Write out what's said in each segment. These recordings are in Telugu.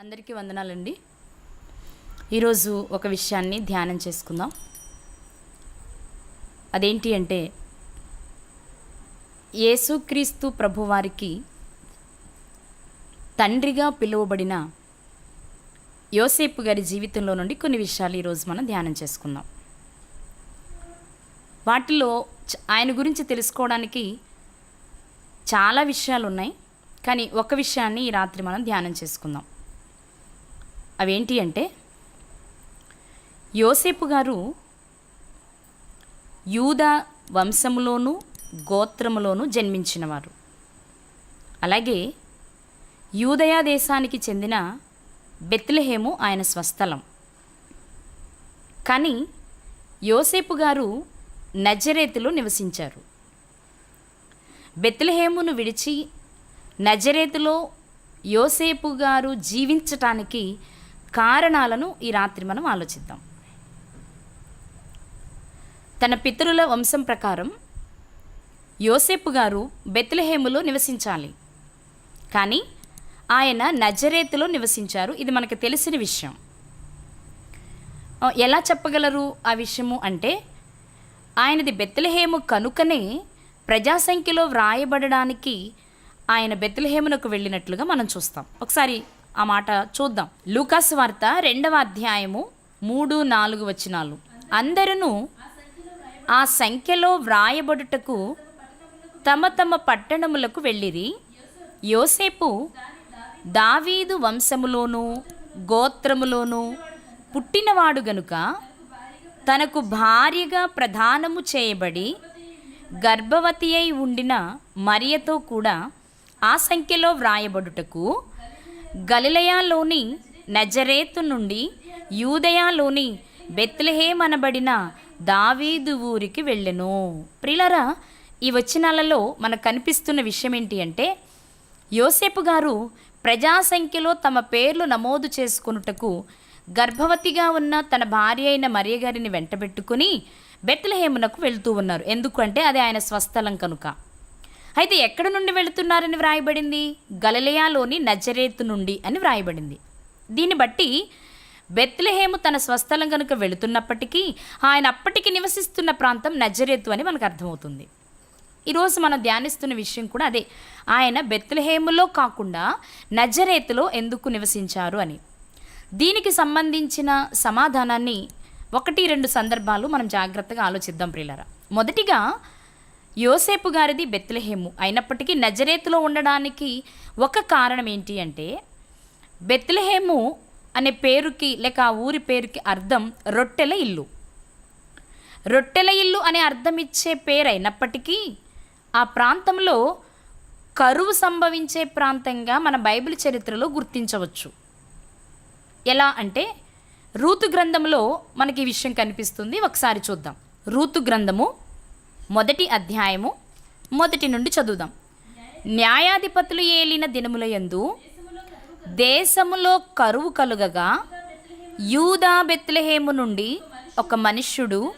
అందరికీ వందనాలండి. ఈరోజు ఒక విషయాన్ని ధ్యానం చేసుకుందాం. అదేంటి అంటే యేసుక్రీస్తు ప్రభువారికి తండ్రిగా పిలువబడిన యోసేపు గారి జీవితంలో నుండి కొన్ని విషయాలు ఈరోజు మనం ధ్యానం చేసుకుందాం. వాటిలో ఆయన గురించి తెలుసుకోవడానికి చాలా విషయాలు ఉన్నాయి కానీ ఒక విషయాన్ని ఈ రాత్రి మనం ధ్యానం చేసుకుందాం. అవేంటి అంటే యోసేపు గారు యూద వంశములోను గోత్రములోను జన్మించినవారు. అలాగే యూదయా దేశానికి చెందిన బెత్లహేము ఆయన స్వస్థలం. కానీ యోసేపు గారు నజరేతులో నివసించారు. బెత్లహేమును విడిచి నజరేతులో యోసేపు గారు జీవించటానికి కారణాలను ఈ రాత్రి మనం ఆలోచిద్దాం. తన పితరుల వంశం ప్రకారం యోసేపు గారు బెత్లహేములో నివసించాలి. కానీ ఆయన నజరేతులో నివసించారు. ఇది మనకు తెలిసిన విషయం. ఎలా చెప్పగలరు ఆ విషయము అంటే ఆయనది బెత్లహేము కనుకనే ప్రజాసంఖ్యలో వ్రాయబడడానికి ఆయన బెత్లహేమునకు వెళ్ళినట్లుగా మనం చూస్తాం. ఒకసారి ఆ మాట చూద్దాం. లూకాస్ వార్త రెండవ అధ్యాయము మూడు నాలుగు వచనాలు. అందరూ ఆ సంఖ్యలో వ్రాయబడుటకు తమ తమ పట్టణములకు వెళ్ళిరి. యోసేపు దావీదు వంశములోనూ గోత్రములోనూ పుట్టినవాడు గనుక తనకు భార్యగా ప్రదానము చేయబడి గర్భవతి అయి ఉండిన మరియతో కూడా ఆ సంఖ్యలో వ్రాయబడుటకు గలిలయాలోని నజరేతు నుండి యూదయాలోని బెత్లెహేమ్ అనబడిన దావీదు ఊరికి వెళ్ళెను. ప్రిలరా ఈ వచనాలలో మనకు కనిపిస్తున్న విషయం ఏంటి అంటే యోసేపు గారు ప్రజాసంఖ్యలో తమ పేర్లు నమోదు చేసుకొనుటకు గర్భవతిగా ఉన్న తన భార్య అయిన మరియ గారిని వెంటబెట్టుకుని బెత్లహేమునకు వెళ్తూ ఉన్నారు. ఎందుకంటే అది ఆయన స్వస్థలం కనుక. అయితే ఎక్కడి నుండి వెళుతున్నారని వ్రాయబడింది? గలలియాలోని నజరేతు నుండి అని వ్రాయబడింది. దీన్ని బట్టి బెత్లెహేము తన స్వస్థలం కనుక వెళుతున్నప్పటికీ ఆయన అప్పటికి నివసిస్తున్న ప్రాంతం నజరేతు అని మనకు అర్థమవుతుంది. ఈరోజు మనం ధ్యానిస్తున్న విషయం కూడా అదే. ఆయన బెత్లహేములో కాకుండా నజరేతులో ఎందుకు నివసించారు అని. దీనికి సంబంధించిన సమాధానాన్ని ఒకటి రెండు సందర్భాలు మనం జాగ్రత్తగా ఆలోచిద్దాం ప్రియులరా. మొదటిగా యోసేపు గారిది బెత్లెహేము. అయినప్పటికీ నజరేతులో ఉండడానికి ఒక కారణం ఏంటి అంటే బెత్లెహేము అనే పేరుకి లేక ఆ ఊరి పేరుకి అర్థం రొట్టెల ఇల్లు. రొట్టెల ఇల్లు అనే అర్థం ఇచ్చే పేరు అయినప్పటికీ ఆ ప్రాంతంలో కరువు సంభవించే ప్రాంతంగా మన బైబిల్ చరిత్రలో గుర్తించవచ్చు. ఎలా అంటే రూతు గ్రంథంలో మనకి ఈ విషయం కనిపిస్తుంది. ఒకసారి చూద్దాం. రూతు గ్రంథము మొదటి అధ్యాయము మొదటి నుండి చదువుదాం. న్యాయాధిపతులు ఏలిన దినముల యందు దేశములో కరువు కలుగగా యూదా బెత్లెహేము నుండి ఒక మనుష్యుడు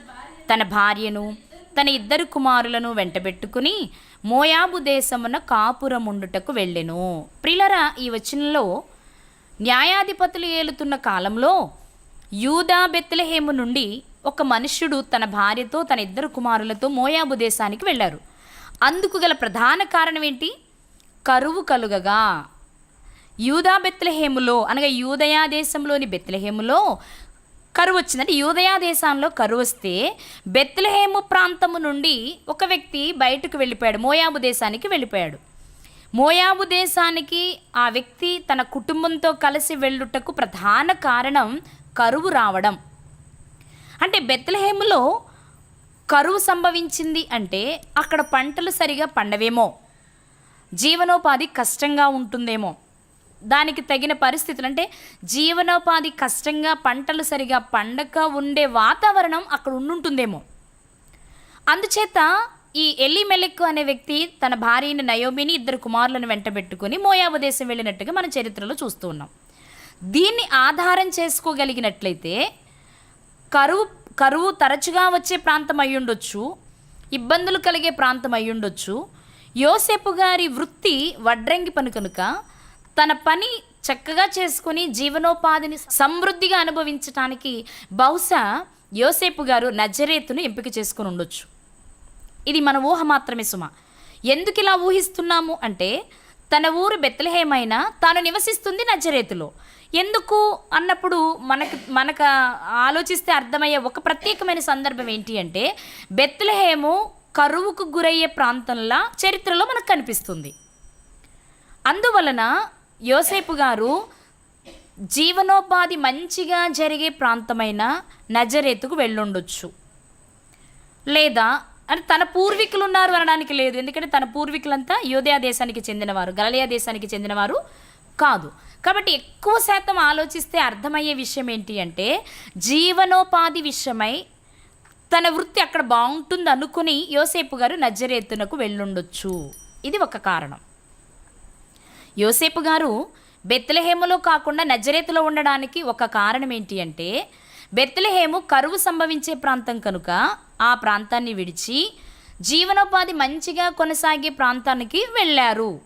తన భార్యను తన ఇద్దరు కుమారులను వెంటబెట్టుకుని మోయాబు దేశమున కాపురముండుటకు వెళ్ళెను. ప్రిలరా ఈ వచనంలో న్యాయాధిపతులు ఏలుతున్న కాలంలో యూదా బెత్లెహేము నుండి ఒక మనుష్యుడు తన భార్యతో తన ఇద్దరు కుమారులతో మోయాబు దేశానికి వెళ్ళారు. అందుకు గల ప్రధాన కారణం ఏంటి? కరువు కలుగగా. యూదా బెత్లహేములో అనగా యూదయా దేశంలోని బెత్లహేములో కరువు వచ్చిందంటే యూదయా దేశంలో కరువు వస్తే బెత్లెహేము ప్రాంతము నుండి ఒక వ్యక్తి బయటకు వెళ్ళిపోయాడు మోయాబు దేశానికి వెళ్ళిపోయాడు. మోయాబు దేశానికి ఆ వ్యక్తి తన కుటుంబంతో కలిసి వెళ్ళుటకు ప్రధాన కారణం కరువు రావడం. అంటే బెత్తలహేములో కరువు సంభవించింది అంటే అక్కడ పంటలు సరిగా పండవేమో. జీవనోపాధి కష్టంగా ఉంటుందేమో. దానికి తగిన పరిస్థితులు అంటే జీవనోపాధి కష్టంగా పంటలు సరిగా పండక ఉండే వాతావరణం అక్కడ ఉండుంటుందేమో. అందుచేత ఈ ఎల్లి మెలిక్ అనే వ్యక్తి తన భార్యని నయోమిని ఇద్దరు కుమారులను వెంటబెట్టుకుని మోయాబు దేశం వెళ్ళినట్టుగా మన చరిత్రలో చూస్తూ ఉన్నాం. దీన్ని ఆధారం చేసుకోగలిగినట్లయితే కరువు కరువు తరచుగా వచ్చే ప్రాంతం అయ్యుండొచ్చు ఇబ్బందులు కలిగే ప్రాంతం అయ్యుండొచ్చు యోసేపు గారి వృత్తి వడ్రంగి పని కనుక తన పని చక్కగా చేసుకొని జీవనోపాధిని సమృద్ధిగా అనుభవించటానికి బహుశా యోసేపు గారు నజరేతును ఎంపిక చేసుకుని ఉండొచ్చు ఇది మన ఊహ మాత్రమే సుమ. ఎందుకు ఇలా ఊహిస్తున్నాము అంటే తన ఊరు బెత్తలహేమైనా తాను నివసిస్తుంది నజరేతులో. ఎందుకు అన్నప్పుడు మనకు మనకు ఆలోచిస్తే అర్థమయ్యే ఒక ప్రత్యేకమైన సందర్భం ఏంటి అంటే బెత్తలహేము కరువుకు గురయ్యే ప్రాంతంలా చరిత్రలో మనకు కనిపిస్తుంది. అందువలన యోసేపు గారు జీవనోపాధి మంచిగా జరిగే ప్రాంతమైన నజరేతుకు వెళ్ళుండొచ్చు. లేదా అని తన పూర్వీకులు ఉన్నారు అనడానికి లేదు. ఎందుకంటే తన పూర్వీకులంతా యోధయా దేశానికి చెందినవారు గలలియా దేశానికి చెందినవారు కాదు. కాబట్టి ఎక్కువ శాతం ఆలోచిస్తే అర్థమయ్యే విషయం ఏంటి అంటే జీవనోపాధి విషయమై తన వృత్తి అక్కడ బాగుంటుంది అనుకుని యోసేపు గారు నజరేతునకు వెళ్ళుండొచ్చు. ఇది ఒక కారణం. యోసేపు గారు బెత్లహేములో కాకుండా నజరేతులో ఉండడానికి ఒక కారణం ఏంటి అంటే బెత్లహేము కరువు సంభవించే ప్రాంతం కనుక ఆ ప్రాంతాన్ని విడిచి జీవనోపాధి మంచిగా కొనసాగే ప్రాంతానికి వెళ్ళారు.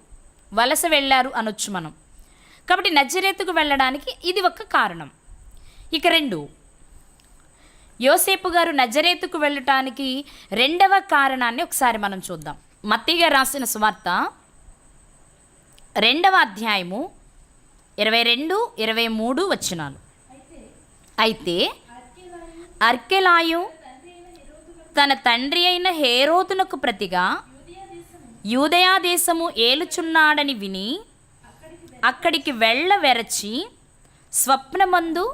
వలస వెళ్ళారు అనొచ్చు మనం. కాబట్టి నజరేతుకు వెళ్ళడానికి ఇది ఒక కారణం. ఇక రెండు. యోసేపు గారు నజరేతుకు వెళ్ళటానికి రెండవ కారణాన్ని ఒకసారి మనం చూద్దాం. మత్తిగా రాసిన సువార్త రెండవ అధ్యాయము ఇరవై రెండు ఇరవై మూడు వచ్చినాలు అయితే అర్కెలాయు తన తండ్రి అయిన హేరోతునకు ప్రతిగా యూదయా దేశము ఏలుచున్నాడని విని అక్కడికి వెళ్ళవెరచి స్వప్నమందు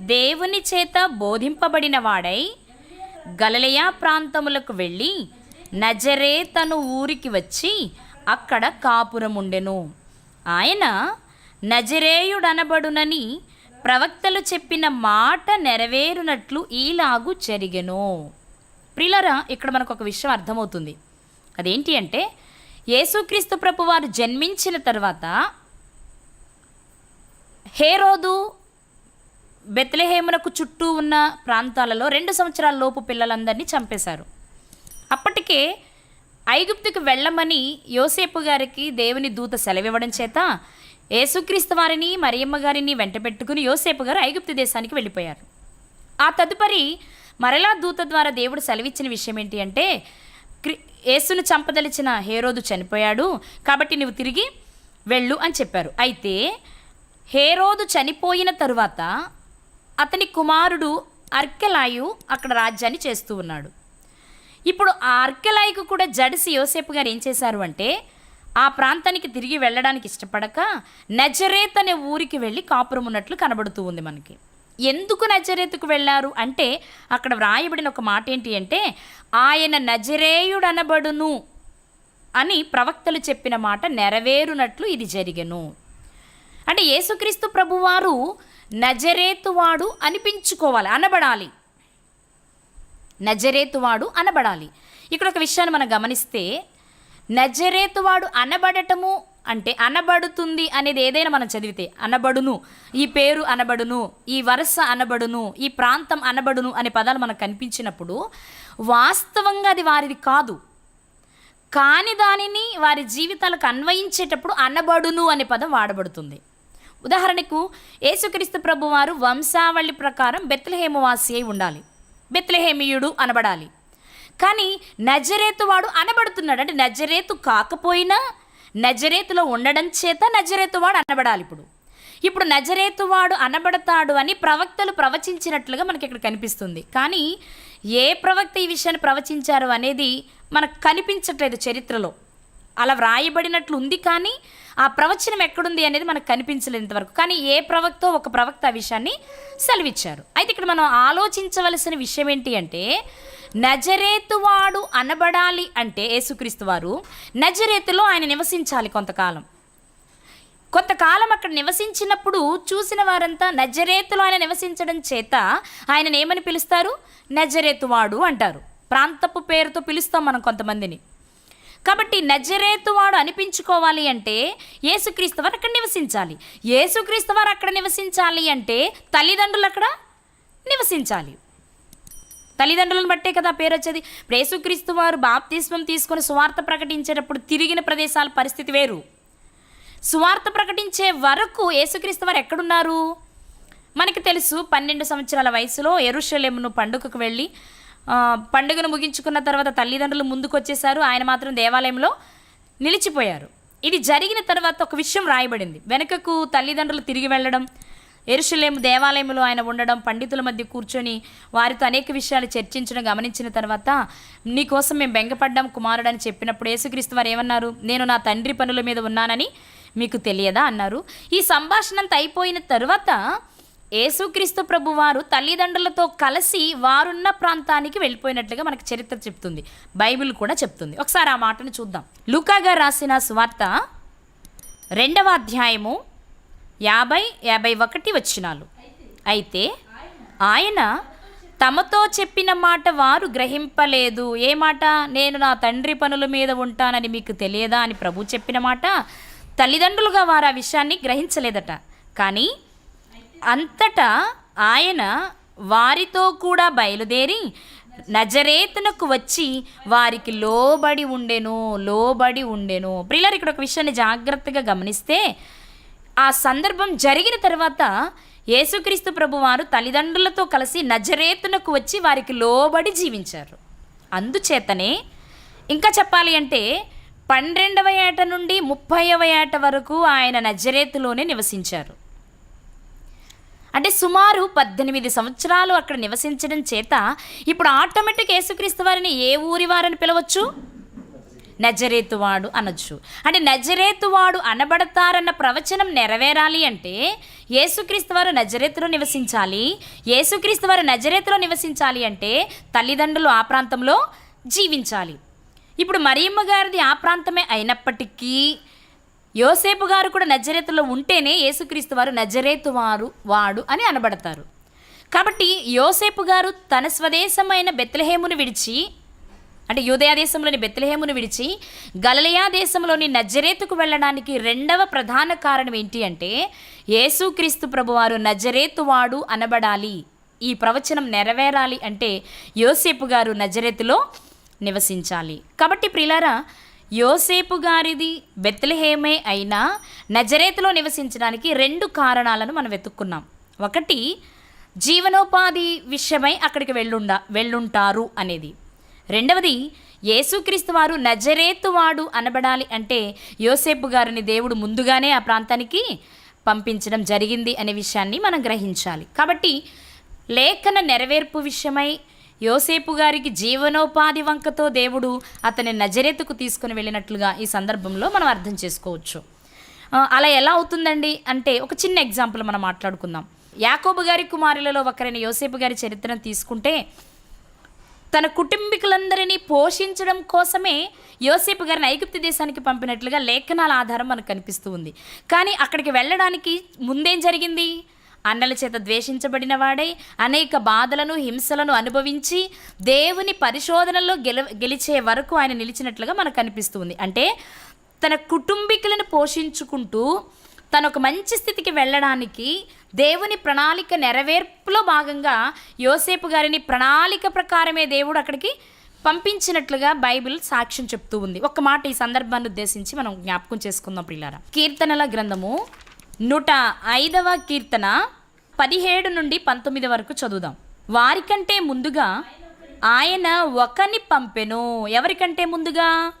దేవుని చేత బోధింపబడిన వాడై గలలయా ప్రాంతములకు వెళ్ళి నజరే తను ఊరికి వచ్చి అక్కడ కాపురముండెను. ఆయన నజరేయుడనబడునని ప్రవక్తలు చెప్పిన మాట నెరవేరునట్లు ఈలాగు జరిగెను. ప్రిలరా ఇక్కడ మనకు ఒక విషయం అర్థమవుతుంది. అదేంటి అంటే యేసుక్రీస్తు ప్రభు వారు జన్మించిన తర్వాత హేరోదు బెత్లెహేమునకు చుట్టూ ఉన్న ప్రాంతాలలో రెండు సంవత్సరాల లోపు పిల్లలందరినీ చంపేశారు. అప్పటికే ఐగుప్తుకు వెళ్ళమని యోసేపు గారికి దేవుని దూత సెలవివ్వడం చేత యేసుక్రీస్తు వారిని మరియమ్మ గారిని వెంట పెట్టుకుని యోసేపు గారు ఐగుప్తు దేశానికి వెళ్ళిపోయారు. ఆ తదుపరి మరలా దూత ద్వారా దేవుడు సెలవిచ్చిన విషయం ఏంటి అంటే క్రి యేసును చంపదలిచిన హేరోదు చనిపోయాడు కాబట్టి నువ్వు తిరిగి వెళ్ళు అని చెప్పారు. అయితే హేరోదు చనిపోయిన తరువాత అతని కుమారుడు అర్కెలాయు అక్కడ రాజ్యాన్ని చేస్తూ ఉన్నాడు. ఇప్పుడు ఆ అర్కెలాయికు కూడా జడిసి యోసేపు గారు ఏం చేశారు అంటే ఆ ప్రాంతానికి తిరిగి వెళ్ళడానికి ఇష్టపడక నజరేత్ అనే ఊరికి వెళ్ళి కాపురం ఉన్నట్లు కనబడుతూ ఉంది మనకి. ఎందుకు నజరేతుకు వెళ్ళారు? అంటే అక్కడ వ్రాయబడిన ఒక మాట ఏంటి అంటే ఆయన నజరేయుడనబడును అని ప్రవక్తలు చెప్పిన మాట నెరవేరునట్లు ఇది జరిగెను. అంటే యేసుక్రీస్తు ప్రభువారు నజరేతువాడు అనిపించుకోవాలి అనబడాలి. నజరేతువాడు అనబడాలి. ఇక్కడ ఒక విషయాన్ని మనం గమనిస్తే నజరేతువాడు అనబడటము అంటే అనబడుతుంది అనేది ఏదైనా మనం చదివితే అనబడును ఈ పేరు అనబడును ఈ వరుస అనబడును ఈ ప్రాంతం అనబడును అనే పదాలు మనకు కనిపించినప్పుడు వాస్తవంగా అది వారిది కాదు. కాని దానిని వారి జీవితాలకు అన్వయించేటప్పుడు అనబడును అనే పదం వాడబడుతుంది. ఉదాహరణకు యేసుక్రీస్తు ప్రభు వారు వంశావళి ప్రకారం బెత్లహేమవాసి అయి ఉండాలి. బెత్లహేమియుడు అనబడాలి. కానీ నజరేతు వాడు అనబడుతున్నాడు. అంటే నజరేతు కాకపోయినా నజరేతులో ఉండడం చేత నజరేతు వాడు అనబడాలి ఇప్పుడు. ఇప్పుడు నజరేతు వాడు అనబడతాడు అని ప్రవక్తలు ప్రవచించినట్లుగా మనకి ఇక్కడ కనిపిస్తుంది. కానీ ఏ ప్రవక్త ఈ విషయాన్ని ప్రవచించారు అనేది మనకు కనిపించట్లేదు చరిత్రలో. అలా వ్రాయబడినట్లు ఉంది కానీ ఆ ప్రవచనం ఎక్కడుంది అనేది మనకు కనిపించలేదు ఇంతవరకు కానీ ఏ ప్రవక్తో ఒక ప్రవక్త ఆ విషయాన్ని సెలవిచ్చారు. అయితే ఇక్కడ మనం ఆలోచించవలసిన విషయం ఏంటి అంటే నజరేతువాడు అనబడాలి అంటే యేసుక్రీస్తు వారు నజరేతులో ఆయన నివసించాలి కొంతకాలం. కొంతకాలం అక్కడ నివసించినప్పుడు చూసిన వారంతా నజరేతులో ఆయన నివసించడం చేత ఆయనను ఏమని పిలుస్తారు? నజరేతువాడు అంటారు. ప్రాంతపు పేరుతో పిలుస్తాం మనం కొంతమందిని. కాబట్టి నజరేతువాడు అనిపించుకోవాలి అంటే యేసుక్రీస్తు వారు అక్కడ నివసించాలి. యేసుక్రీస్తు వారు అక్కడ నివసించాలి అంటే తల్లిదండ్రులు అక్కడ నివసించాలి. తల్లిదండ్రులను బట్టే కదా పేరు వచ్చేది ఇప్పుడు యేసుక్రీస్తు వారు బాప్తిస్వం తీసుకొని సువార్త ప్రకటించేటప్పుడు తిరిగిన ప్రదేశాల పరిస్థితి వేరు. సువార్త ప్రకటించే వరకు యేసుక్రీస్తు వారు ఎక్కడున్నారు? మనకి తెలుసు పన్నెండు సంవత్సరాల వయసులో ఎరుషలేమును పండుగకు వెళ్ళి పండుగను ముగించుకున్న తర్వాత తల్లిదండ్రులు ముందుకు వచ్చేసారు ఆయన మాత్రం దేవాలయంలో నిలిచిపోయారు. ఇది జరిగిన తర్వాత ఒక విషయం రాయబడింది. వెనుకకు తల్లిదండ్రులు తిరిగి వెళ్ళడం ఎరుషలేము దేవాలయంలో ఆయన ఉండడం పండితుల మధ్య కూర్చొని వారితో అనేక విషయాలు చర్చించడం గమనించిన తర్వాత నీకోసం మేము బెంగపడ్డాం కుమారుడు అని చెప్పినప్పుడు యేసుక్రీస్తు వారు ఏమన్నారు? నేను నా తండ్రి పనుల మీద ఉన్నానని మీకు తెలియదా? అన్నారు. ఈ సంభాషణ అంతా అయిపోయిన తర్వాత యేసుక్రీస్తు ప్రభు వారు తల్లిదండ్రులతో కలిసి వారున్న ప్రాంతానికి వెళ్ళిపోయినట్లుగా మనకు చరిత్ర చెప్తుంది. బైబిల్ కూడా చెప్తుంది. ఒకసారి ఆ మాటను చూద్దాం. లూకాగా రాసిన సువార్త రెండవ అధ్యాయము యాభై యాభై ఒకటి వచ్చినాలు అయితే ఆయన తమతో చెప్పిన మాట వారు గ్రహింపలేదు. ఏ మాట? నేను నా తండ్రి పనుల మీద ఉంటానని మీకు తెలియదా అని ప్రభు చెప్పిన మాట తల్లిదండ్రులుగా వారు ఆ విషయాన్ని గ్రహించలేదట. కానీ అంతటా ఆయన వారితో కూడా బయలుదేరి నజరేతునకు వచ్చి వారికి లోబడి ఉండెను లోబడి ఉండెను. ప్రిల్లర్ ఇక్కడ ఒక విషయాన్ని జాగ్రత్తగా గమనిస్తే ఆ సందర్భం జరిగిన తర్వాత యేసుక్రీస్తు ప్రభువారు తల్లిదండ్రులతో కలిసి నజరేతునకు వచ్చి వారికి లోబడి జీవించారు. అందుచేతనే ఇంకా చెప్పాలి అంటే పన్నెండవ ఏట నుండి ముప్పైవ ఏట వరకు ఆయన నజరేతులోనే నివసించారు. అంటే సుమారు పద్దెనిమిది సంవత్సరాలు అక్కడ నివసించడం చేత ఇప్పుడు ఆటోమేటిక్ యేసుక్రీస్తు వారిని ఏ ఊరి వారని పిలవచ్చు? నజరేతువాడు అనొచ్చు. అంటే నజరేతువాడు అనబడతారన్న ప్రవచనం నెరవేరాలి అంటే యేసుక్రీస్తు వారు నజరేతులో నివసించాలి. యేసుక్రీస్తు వారు నజరేతులో నివసించాలి అంటే తల్లిదండ్రులు ఆ ప్రాంతంలో జీవించాలి. ఇప్పుడు మరియమ్మ గారిది ఆ ప్రాంతమే అయినప్పటికీ యోసేపు గారు కూడా నజరేతులో ఉంటేనే యేసుక్రీస్తు వారు నజరేతు వారు వాడు అని అనబడతారు. కాబట్టి యోసేపు గారు తన స్వదేశమైన బెత్లహేమును విడిచి అంటే యూదయా దేశంలోని బెత్లహేమును విడిచి గలలియా దేశంలోని నజరేతుకు వెళ్ళడానికి రెండవ ప్రధాన కారణం ఏంటి అంటే యేసుక్రీస్తు ప్రభువారు నజరేతు వాడు అనబడాలి ఈ ప్రవచనం నెరవేరాలి అంటే యోసేపు గారు నజరేతులో నివసించాలి. కాబట్టి ప్రిలారా యోసేపు గారిది బెత్లహేమే అయినా నజరేతులో నివసించడానికి రెండు కారణాలను మనం వెతుక్కున్నాం. ఒకటి జీవనోపాధి విషయమై అక్కడికి వెళ్ళుండ వెళ్ళుంటారు అనేది. రెండవది యేసుక్రీస్తు వారు నజరేతువాడు అనబడాలి అంటే యోసేపు గారిని దేవుడు ముందుగానే ఆ ప్రాంతానికి పంపించడం జరిగింది అనే విషయాన్ని మనం గ్రహించాలి. కాబట్టి లేఖన నెరవేర్పు విషయమై యోసేపు గారికి జీవనోపాధి వంకతో దేవుడు అతని నజరేతుకు తీసుకుని వెళ్ళినట్లుగా ఈ సందర్భంలో మనం అర్థం చేసుకోవచ్చు. అలా ఎలా అవుతుందండి? అంటే ఒక చిన్న ఎగ్జాంపుల్ మనం మాట్లాడుకుందాం. యాకోబు గారి కుమారులలో ఒకరైన యోసేపు గారి చరిత్రను తీసుకుంటే తన కుటుంబీకులందరినీ పోషించడం కోసమే యోసేపు గారిని ఐగుప్తు దేశానికి పంపినట్లుగా లేఖనాల ఆధారం మనకు కనిపిస్తూ ఉంది. కానీ అక్కడికి వెళ్ళడానికి ముందేం జరిగింది? అన్నల చేత ద్వేషించబడిన వాడై అనేక బాధలను హింసలను అనుభవించి దేవుని పరిశోధనలో గెల గెలిచే వరకు ఆయన నిలిచినట్లుగా మనకు కనిపిస్తుంది. అంటే తన కుటుంబీకులను పోషించుకుంటూ తను ఒక మంచి స్థితికి వెళ్ళడానికి దేవుని ప్రణాళిక నెరవేర్పులో భాగంగా యోసేపు గారిని ప్రణాళిక ప్రకారమే దేవుడు అక్కడికి పంపించినట్లుగా బైబిల్ సాక్ష్యం చెప్తూ ఉంది. ఒక మాట ఈ సందర్భాన్ని ఉద్దేశించి మనం జ్ఞాపకం చేసుకుందాం పిల్లారా కీర్తనల గ్రంథము నూట ఐదవ కీర్తన పదిహేడు నుండి పంతొమ్మిది వరకు చదువుదాం. వారికంటే ముందుగా ఆయన ఒకని పంపెను. ఎవరికంటే ముందుగా?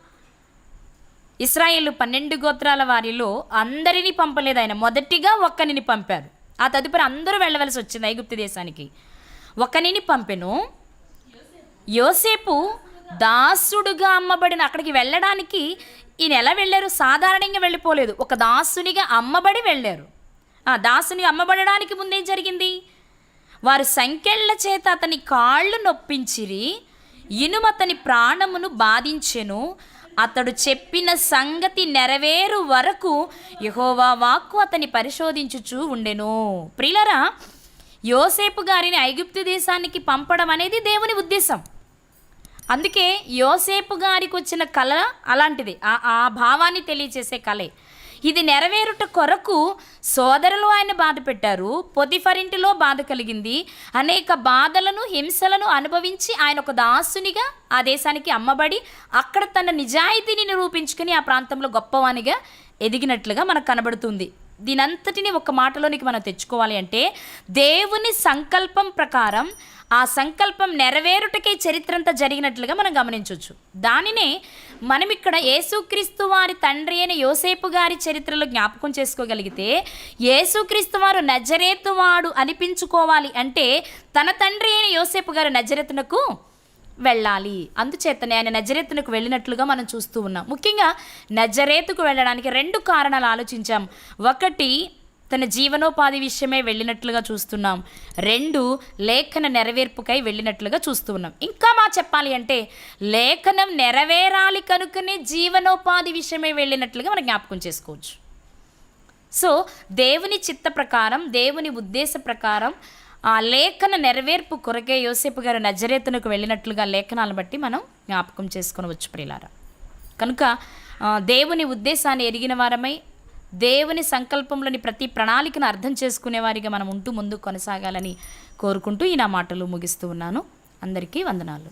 ఇస్రాయేల్ పన్నెండు గోత్రాల వారిలో అందరినీ పంపలేదు ఆయన. మొదటిగా ఒక్కనిని పంపారు. ఆ తదుపరి అందరూ వెళ్ళవలసి వచ్చింది ఐగుప్తు దేశానికి. ఒకనిని పంపెను. యోసేపు దాసుడుగా అమ్మబడిన అక్కడికి వెళ్ళడానికి ఈయన ఎలా వెళ్ళారు సాధారణంగా వెళ్ళిపోలేదు. ఒక దాసునిగా అమ్మబడి వెళ్ళారు. ఆ దాసుని అమ్మబడడానికి ముందేం జరిగింది? వారు సంకెళ్ళ చేత అతని కాళ్ళు నొప్పించిరి ఇనుము అతని ప్రాణమును బాధించెను. అతడు చెప్పిన సంగతి నెరవేరు వరకు యహోవా వాక్కు అతని పరిశోధించుచూ ఉండెను. ప్రిలరా యోసేపు గారిని ఐగుప్తు దేశానికి పంపడం అనేది దేవుని ఉద్దేశం. అందుకే యోసేపు గారికి వచ్చిన కళ అలాంటిది. ఆ ఆ భావాన్ని తెలియచేసే కళే. ఇది నెరవేరుట కొరకు సోదరులు ఆయన బాధ పెట్టారు. పొదిఫరింటిలో బాధ కలిగింది. అనేక బాధలను హింసలను అనుభవించి ఆయన ఒక దాసునిగా ఆ దేశానికి అమ్మబడి అక్కడ తన నిజాయితీని నిరూపించుకుని ఆ ప్రాంతంలో గొప్పవానిగా ఎదిగినట్లుగా మనకు కనబడుతుంది. దీనంతటిని ఒక మాటలోనికి మనం తెచ్చుకోవాలి అంటే దేవుని సంకల్పం ప్రకారం ఆ సంకల్పం నెరవేరుటకే చరిత్ర అంతా జరిగినట్లుగా మనం గమనించవచ్చు. దానినే మనం ఇక్కడ యేసుక్రీస్తు వారి తండ్రి అయిన యోసేపు గారి చరిత్రలో జ్ఞాపకం చేసుకోగలిగితే యేసుక్రీస్తు వారు నజరేతువాడు అనిపించుకోవాలి అంటే తన తండ్రి అయిన యోసేపు గారు నజరేతునకు వెళ్ళాలి. అందుచేతనే ఆయన నజరేతునకు వెళ్ళినట్లుగా మనం చూస్తూ ఉన్నాం. ముఖ్యంగా నజరేతుకు వెళ్ళడానికి రెండు కారణాలు ఆలోచించాం. ఒకటి తన జీవనోపాధి విషయమే వెళ్ళినట్లుగా చూస్తున్నాం. రెండు లేఖన నెరవేర్పుకై వెళ్ళినట్లుగా చూస్తూ ఉన్నాం. ఇంకా మా చెప్పాలి అంటే లేఖనం నెరవేరాలి కనుకనే జీవనోపాధి విషయమే వెళ్ళినట్లుగా మనం జ్ఞాపకం చేసుకోవచ్చు. సో దేవుని చిత్త ప్రకారం దేవుని ఉద్దేశ ప్రకారం ఆ లేఖన నెరవేర్పు కొరకే యోసేపు గారు నజరేతనకు వెళ్ళినట్లుగా లేఖనాలను బట్టి మనం జ్ఞాపకం చేసుకునవచ్చు ప్రియులారా. కనుక దేవుని ఉద్దేశాన్ని ఎరిగిన వారమై దేవుని సంకల్పంలోని ప్రతి ప్రణాళికను అర్థం చేసుకునేవారిగా మనం ఉంటూ ముందు కొనసాగాలని కోరుకుంటూ ఈ నా మాటలు ముగిస్తూ ఉన్నాను. అందరికీ వందనాలు.